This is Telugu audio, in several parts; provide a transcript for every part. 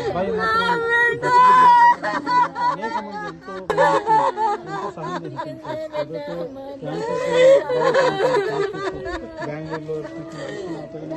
అబ్బాయి మాత్రం అనేక మంది ఎంతో ఎంతో సహాయం చేశారు అదొక క్యాన్సర్కి బెంగళూరులో ట్రీట్మెంట్ తీసుకుని అతను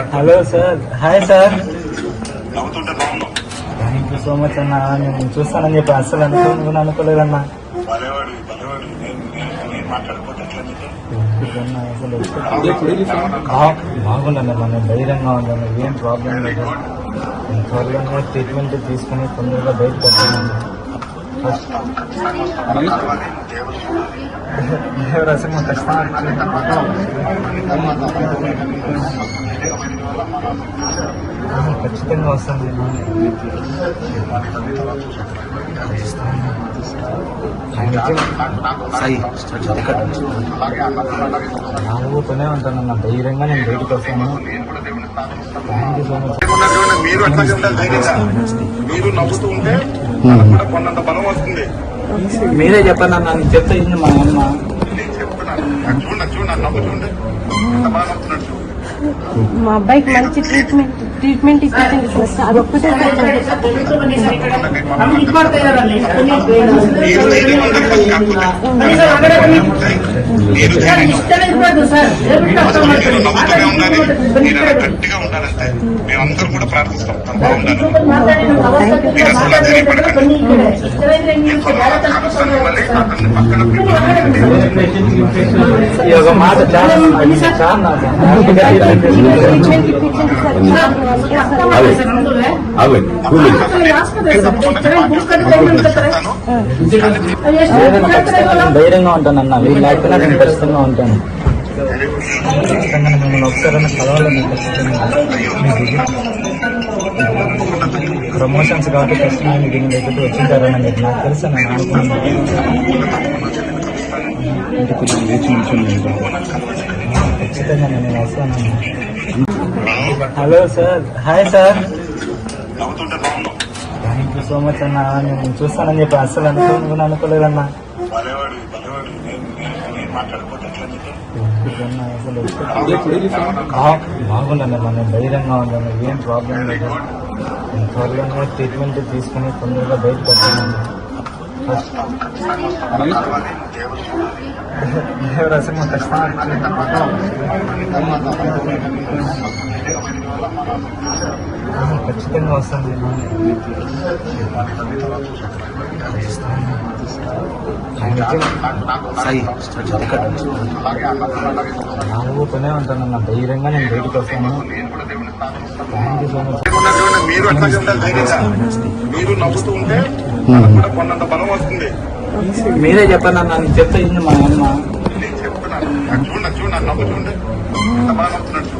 hello sir. Hi sir. Thank you so much అన్న. నేను చూస్తానని చెప్పి అసలు అనుకోను అనుకోలేదన్నా. భలేవాడి భలేవాడి. నేను నేను- నేను మాట్లాడకపోతే ఎట్లా నీకు? అన్న, అసలు బా- బాగుండన్న మన ధైర్యంగా ఉందన్న ఏం ప్రాబ్లం లేదు. నేను త్వరలోనే ట్రీట్మెంట్ తీసుకుని తొందరగా బయటకు. ఎవరు అసలు ఖచ్చితంగా ఖచ్చితంగా వస్తాను నాలుగుతూనే ఉంటానన్న ధైర్యంగా నేను బయటకు వస్తాను. థ్యాంక్ యూ సో మచ్ మీరు కొన్నంత బలం వస్తుంది. మీరే చెప్పండి అన్న నేను చెప్తే ఇది మా అమ్మ. మా అబ్బాయికి మంచి ట్రీట్మెంట్ ట్రీట్మెంట్ ఇప్పించండి సార్ అదొక్కటే గట్టిగా ఉండాలంటే మేమందరం కూడా ప్రార్థిస్తాం ఈ ఒక మాట చాలా చాలా ట్రీట్మెంట్ ఇప్పించండి సార్ ధైర్యంగా ఉంటాను అన్న. వీళ్ళు లేకపోయినా నేను ఖచ్చితంగా ఉంటాను. ఖచ్చితంగా మిమ్మల్ని ఒకసారైనా కలవాలని ఖచ్చితంగా ప్రమోషన్స్ కాబట్టి ఖచ్చితంగా మీకు మీ దగ్గరికి వచ్చింటారని మీకు నాకు తెలుసు నేను అనుకున్నాను ఖచ్చితంగా నేను వస్తాను hello sir hi sir thank you so much అన్న. నేను చూస్తానని చెప్పి అసలు అనుకోను అనుకోలేదన్నా. భలేవాడి భలేవాడి. నేను నేను- నేను మాట్లాడకపోతే ఎట్లా నీకు? అన్న, అసలు బా- బాగుండన్న మన ధైర్యంగా ఉందన్న. ఏం ప్రాబ్లం లేదు. త్వరలోనే ట్రీట్మెంట్ తీసుకుని తొందరగా బయటకు వస్తానండి ఫస్ట్ ఖచ్చితంగా వస్తాను నాలుగుతూనే ఉంటాను నా ధైర్యంగా నేను బయటకు వస్తాను. థ్యాంక్ యూ సో మచ్ లేకుండా చూడండి, మీరు అట్లా ఉండాలి ధైర్యంగా. మీరు నవ్వుతూ ఉంటే కూడా కొన్నంత బలం వస్తుంది. మీరే చెప్పండి అన్న నేను చెప్తే ఇది మా అమ్మ. నేను చెప్తున్నాను. నాకు చూడండి చూడండి నవ్వు చూడండి ఎంత బాగా నవ్వుతున్నాడు చూడు.